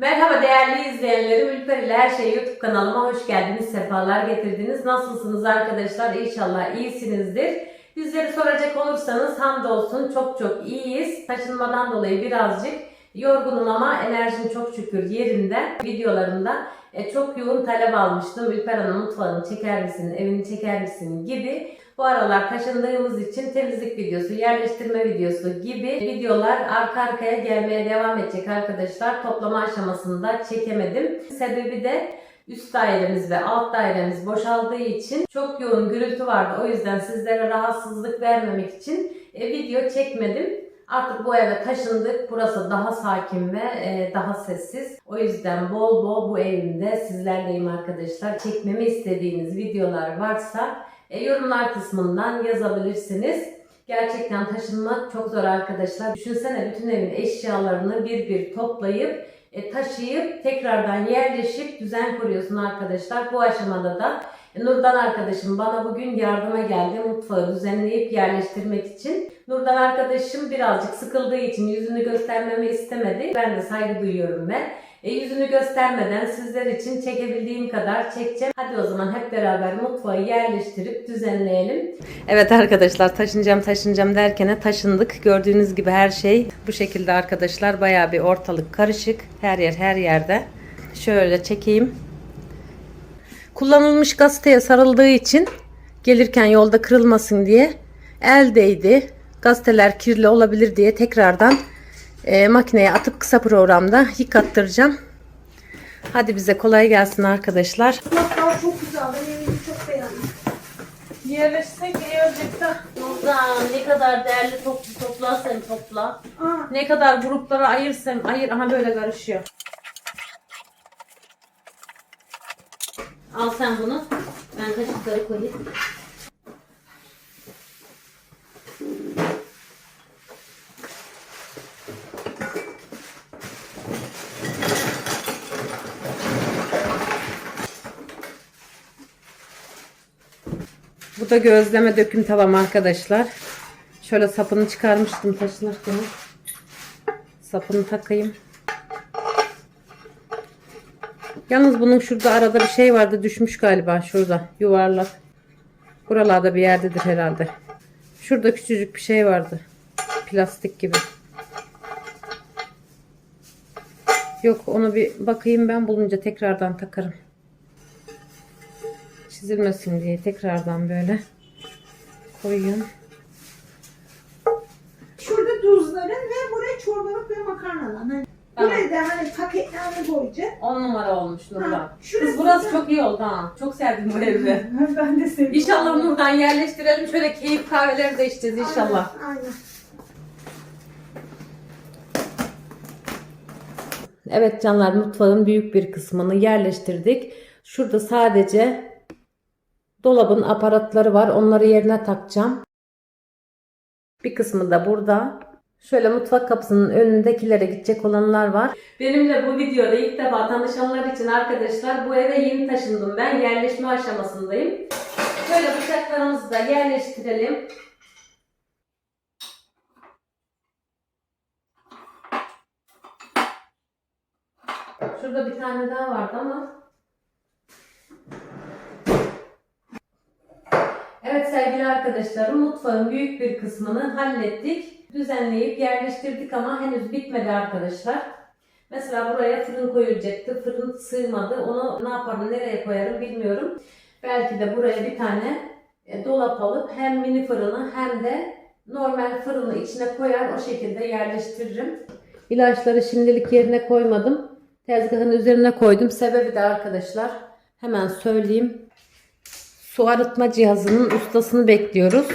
Merhaba değerli izleyenlerim. Ülper ile Her Şey YouTube kanalıma hoş geldiniz. Sefalar getirdiniz. Nasılsınız arkadaşlar? İnşallah iyisinizdir. Bizleri soracak olursanız hamdolsun çok çok iyiyiz. Taşınmadan dolayı birazcık yorgunum ama enerjim çok şükür yerinde. Videolarımda e, çok yoğun talep almıştım. Ülper Hanım mutfağını çeker misin, evini çeker misin gibi. Bu aralar taşındığımız için temizlik videosu, yerleştirme videosu gibi videolar arka arkaya gelmeye devam edecek arkadaşlar. Toplama aşamasında çekemedim. Sebebi de üst dairemiz ve alt dairemiz boşaldığı için çok yoğun gürültü vardı. O yüzden sizlere rahatsızlık vermemek için e, video çekmedim. Artık bu eve taşındık. Burası daha sakin ve e, daha sessiz. O yüzden bol bol bu evimde sizlerleyim arkadaşlar. Çekmemi istediğiniz videolar varsa e, yorumlar kısmından yazabilirsiniz. Gerçekten taşınmak çok zor arkadaşlar. Düşünsene bütün evin eşyalarını bir bir toplayıp e, taşıyıp tekrardan yerleşip düzen kuruyorsun arkadaşlar. Bu aşamada da Nurdan arkadaşım bana bugün yardıma geldi mutfağı düzenleyip yerleştirmek için. Nurdan arkadaşım birazcık sıkıldığı için yüzünü göstermemi istemedi. Ben de saygı duyuyorum ve e, yüzünü göstermeden sizler için çekebildiğim kadar çekeceğim. Hadi o zaman hep beraber mutfağı yerleştirip düzenleyelim. Evet arkadaşlar taşınacağım taşınacağım derken taşındık. Gördüğünüz gibi her şey bu şekilde arkadaşlar. Bayağı bir ortalık karışık. Her yer her yerde. Şöyle çekeyim. Kullanılmış gazeteye sarıldığı için gelirken yolda kırılmasın diye el değdi. Gazeteler kirli olabilir diye tekrardan e, makineye atıp kısa programda yıkattıracağım. Hadi bize kolay gelsin arkadaşlar. Mutfağı çok güzel. Ben evimi çok beğendim. Yerleşsek iyi olacak da. Nurdan ne kadar değerli toplu toplarsan topla. Aa, Ne kadar gruplara ayırsam ayır. Aha böyle karışıyor. Al sen bunu. Ben kaşıkları koyayım. Bu da gözleme döküm tavam arkadaşlar. Şöyle sapını çıkarmıştım taşınırken. Sapını takayım. Yalnız bunun şurada arada bir şey vardı düşmüş galiba şurada yuvarlak. Buralarda bir yerdedir herhalde. Şurada küçücük bir şey vardı. Plastik gibi. Yok onu bir bakayım ben bulunca tekrardan takarım. Çizilmesin diye tekrardan böyle koyayım. şurada tuzların ve buraya çorbalık ve makarnalar. Hani Tamam. Buraya da hani paketlerini koyacağım. 10 numara olmuş Nurdan. Ha, şurası Kız burası da- çok iyi oldu ha. Çok sevdim bu evi. ben de seviyorum. İnşallah Nurdan yerleştirelim. Şöyle keyif kahveleri de içeceğiz inşallah. Aynen. aynen. Evet canlar mutfağın büyük bir kısmını yerleştirdik. Şurada sadece dolabın aparatları var. Onları yerine takacağım. Bir kısmı da burada. Şöyle mutfak kapısının önündekilere gidecek olanlar var. Benimle bu videoda ilk defa tanışanlar için arkadaşlar bu eve yeni taşındım ben. Yerleşme aşamasındayım. Şöyle bıçaklarımızı da yerleştirelim. Şurada bir tane daha vardı ama. Evet sevgili arkadaşlarım mutfağın büyük bir kısmını hallettik. Düzenleyip yerleştirdik ama henüz bitmedi arkadaşlar. Mesela buraya fırın koyulacaktı. Fırın sığmadı. Onu ne yaparım, nereye koyarım bilmiyorum. Belki de buraya bir tane e, dolap alıp hem mini fırını hem de normal fırını içine koyar o şekilde yerleştiririm. İlaçları şimdilik yerine koymadım. Tezgahın üzerine koydum. Sebebi de arkadaşlar hemen söyleyeyim. Su arıtma cihazının ustasını bekliyoruz.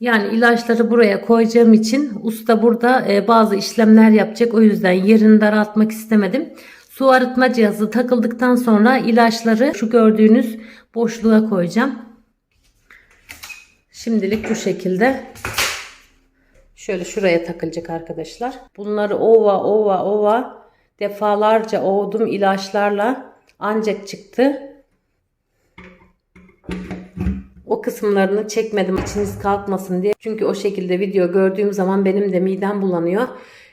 Yani ilaçları buraya koyacağım için usta burada e, bazı işlemler yapacak. O yüzden yerini daraltmak istemedim. Su arıtma cihazı takıldıktan sonra ilaçları şu gördüğünüz boşluğa koyacağım. Şimdilik bu şekilde. Şöyle şuraya takılacak arkadaşlar. Bunları ova ova ova defalarca ovdum ilaçlarla ancak çıktı. Kısımlarını çekmedim içiniz kalkmasın diye. Çünkü o şekilde video gördüğüm zaman benim de midem bulanıyor.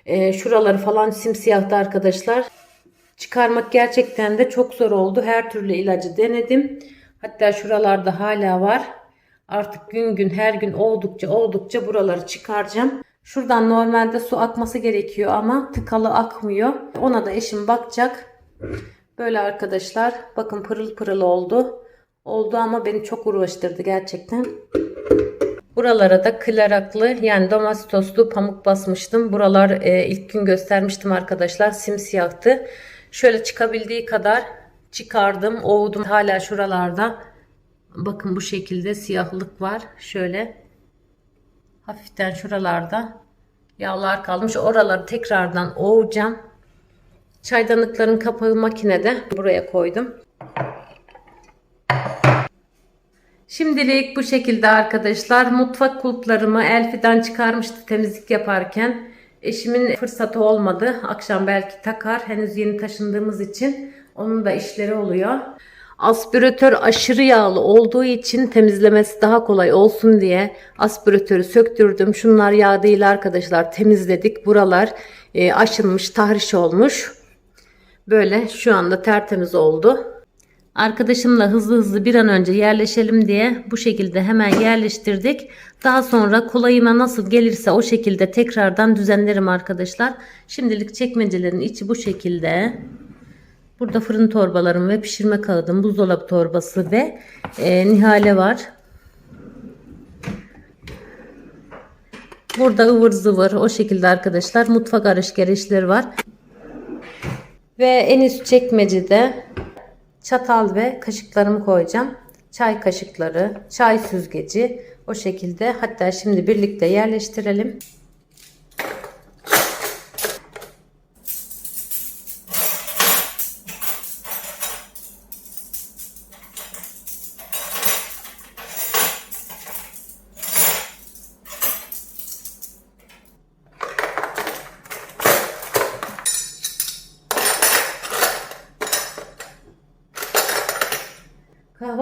Ee, şuraları falan simsiyahtı arkadaşlar. Çıkarmak gerçekten de çok zor oldu. Her türlü ilacı denedim. Hatta şuralarda hala var. Artık gün gün her gün oldukça oldukça buraları çıkaracağım. Şuradan normalde su akması gerekiyor ama tıkalı akmıyor. Ona da eşim bakacak. Böyle arkadaşlar bakın pırıl pırıl oldu. Oldu ama beni çok uğraştırdı gerçekten. Buralara da klaraklı yani domestoslu pamuk basmıştım. Buralar e, ilk gün göstermiştim arkadaşlar. Simsiyahtı. Şöyle çıkabildiği kadar çıkardım. Ovdum hala şuralarda. Bakın bu şekilde siyahlık var. Şöyle hafiften şuralarda yağlar kalmış. Oraları tekrardan ovacağım. Çaydanlıkların kapağı makinede buraya koydum. Şimdilik bu şekilde arkadaşlar. Mutfak kulplarımı Elfi'den çıkarmıştı temizlik yaparken. Eşimin fırsatı olmadı. Akşam belki takar. Henüz yeni taşındığımız için onun da işleri oluyor. Aspiratör aşırı yağlı olduğu için temizlemesi daha kolay olsun diye aspiratörü söktürdüm. Şunlar yağ değil arkadaşlar. Temizledik. Buralar e, aşınmış, tahriş olmuş. Böyle şu anda tertemiz oldu. Arkadaşımla hızlı hızlı bir an önce yerleşelim diye bu şekilde hemen yerleştirdik. Daha sonra kolayıma nasıl gelirse o şekilde tekrardan düzenlerim arkadaşlar. Şimdilik çekmecelerin içi bu şekilde. Burada fırın torbalarım ve pişirme kağıdım, buzdolabı torbası ve e, nihale var. Burada ıvır zıvır o şekilde arkadaşlar mutfak araç var. Ve en üst çekmecede çatal ve kaşıklarımı koyacağım. Çay kaşıkları, çay süzgeci o şekilde. Hatta şimdi birlikte yerleştirelim.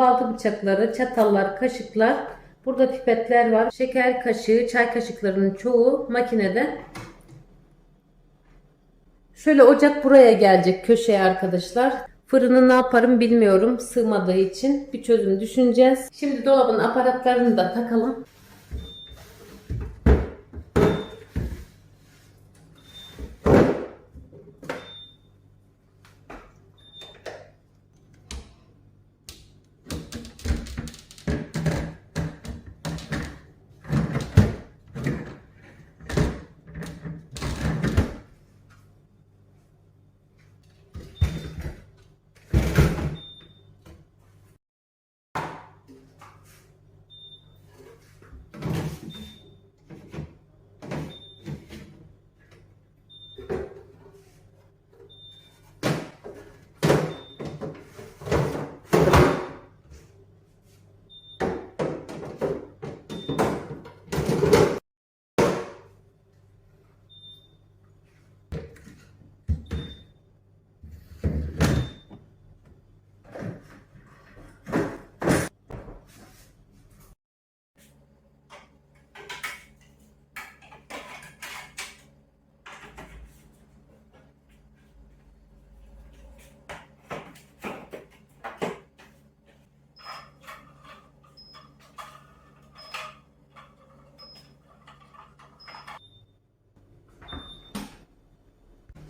Kahvaltı bıçakları, çatallar, kaşıklar. Burada pipetler var. Şeker kaşığı, çay kaşıklarının çoğu makinede. Şöyle ocak buraya gelecek köşeye arkadaşlar. Fırını ne yaparım bilmiyorum. Sığmadığı için bir çözüm düşüneceğiz. Şimdi dolabın aparatlarını da takalım.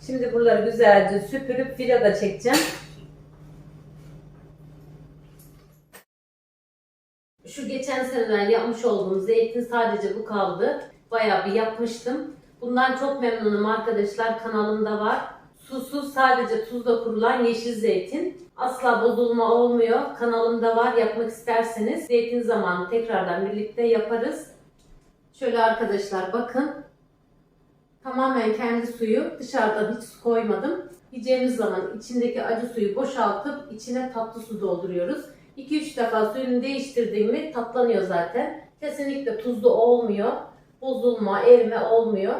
Şimdi buraları güzelce süpürüp vida çekeceğim. Şu geçen seneden yapmış olduğum zeytin sadece bu kaldı. Bayağı bir yapmıştım. Bundan çok memnunum arkadaşlar. Kanalımda var. Susuz sadece tuzla kurulan yeşil zeytin. Asla bozulma olmuyor. Kanalımda var. Yapmak isterseniz zeytin zamanı tekrardan birlikte yaparız. Şöyle arkadaşlar bakın. Tamamen kendi suyu. Dışarıdan hiç su koymadım. Yiyeceğimiz zaman içindeki acı suyu boşaltıp içine tatlı su dolduruyoruz. 2-3 defa suyunu değiştirdiğim mi tatlanıyor zaten. Kesinlikle tuzlu olmuyor. Bozulma, erime olmuyor.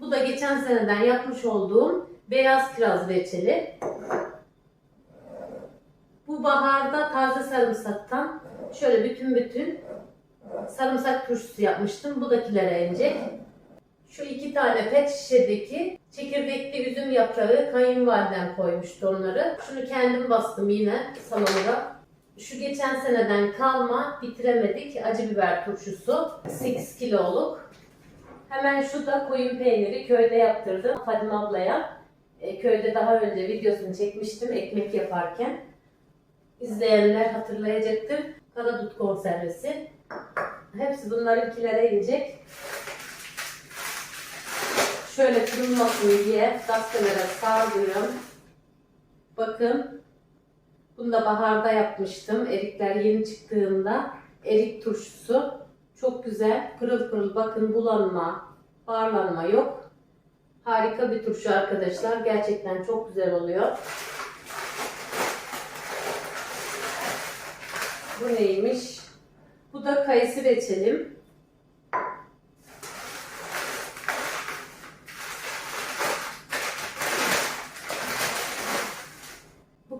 Bu da geçen seneden yapmış olduğum beyaz kiraz reçeli. Bu baharda taze sarımsaktan şöyle bütün bütün sarımsak turşusu yapmıştım. Bu da kilere inecek. Şu iki tane pet şişedeki çekirdekli üzüm yaprağı kayınvalidem koymuştu onları. Şunu kendim bastım yine salamura. Şu geçen seneden kalma bitiremedik acı biber turşusu 8 kiloluk. Hemen şu da koyun peyniri köyde yaptırdım Fadime ablaya. E, köyde daha önce videosunu çekmiştim ekmek yaparken. İzleyenler hatırlayacaktır. Karadut konservesi. Hepsi bunlarınkilere inecek. Şöyle kırılmasın diye gazetelere sardıyorum. Bakın. Bunu da baharda yapmıştım. Erikler yeni çıktığında. Erik turşusu. Çok güzel. Pırıl pırıl bakın bulanma, parlanma yok. Harika bir turşu arkadaşlar. Gerçekten çok güzel oluyor. Bu neymiş? Bu da kayısı reçelim.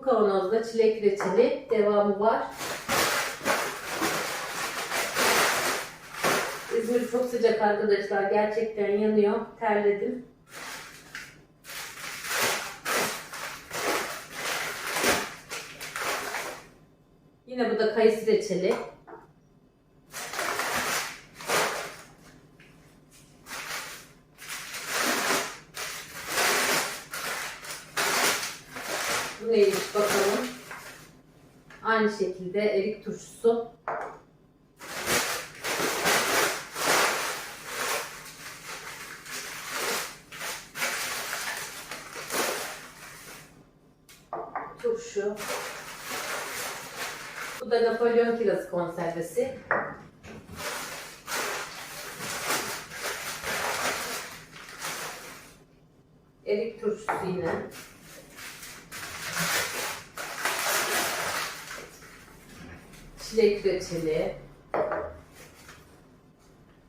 Bu kavanozda çilek reçeli devamı var. İzmir çok sıcak arkadaşlar. Gerçekten yanıyor. Terledim. Yine bu da kayısı reçeli. Neymiş bakalım. Aynı şekilde erik turşusu. Turşu. Bu da Napolyon kirazı konservesi. Erik turşusu yine. Çilek reçeli.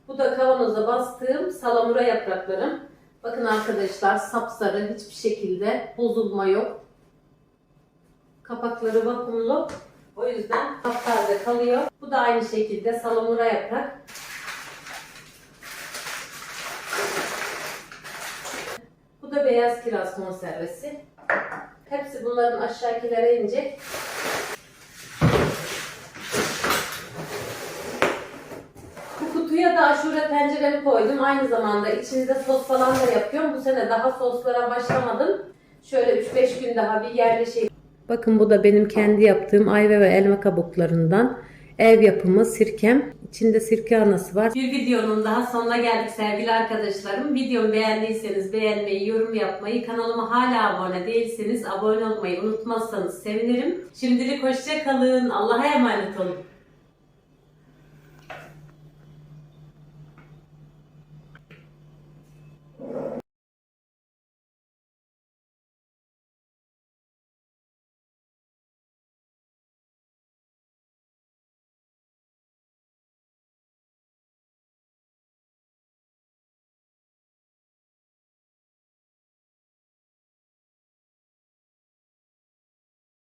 Bu da kavanoza bastığım salamura yapraklarım. Bakın arkadaşlar sapsarı hiçbir şekilde bozulma yok. Kapakları vakumlu. O yüzden kaplarda kalıyor. Bu da aynı şekilde salamura yaprak. Bu da beyaz kiraz konservesi. Hepsi bunların aşağıkilere inecek. Bu kutuya da aşure tenceremi koydum. Aynı zamanda içinde sos falan da yapıyorum. Bu sene daha soslara başlamadım. Şöyle 3-5 gün daha bir yerleşeyim. Bakın bu da benim kendi yaptığım ayva ve elma kabuklarından. Ev yapımı sirkem. İçinde sirke anası var. Bir videonun daha sonuna geldik sevgili arkadaşlarım. Videomu beğendiyseniz beğenmeyi, yorum yapmayı, kanalıma hala abone değilseniz abone olmayı unutmazsanız sevinirim. Şimdilik hoşça kalın. Allah'a emanet olun.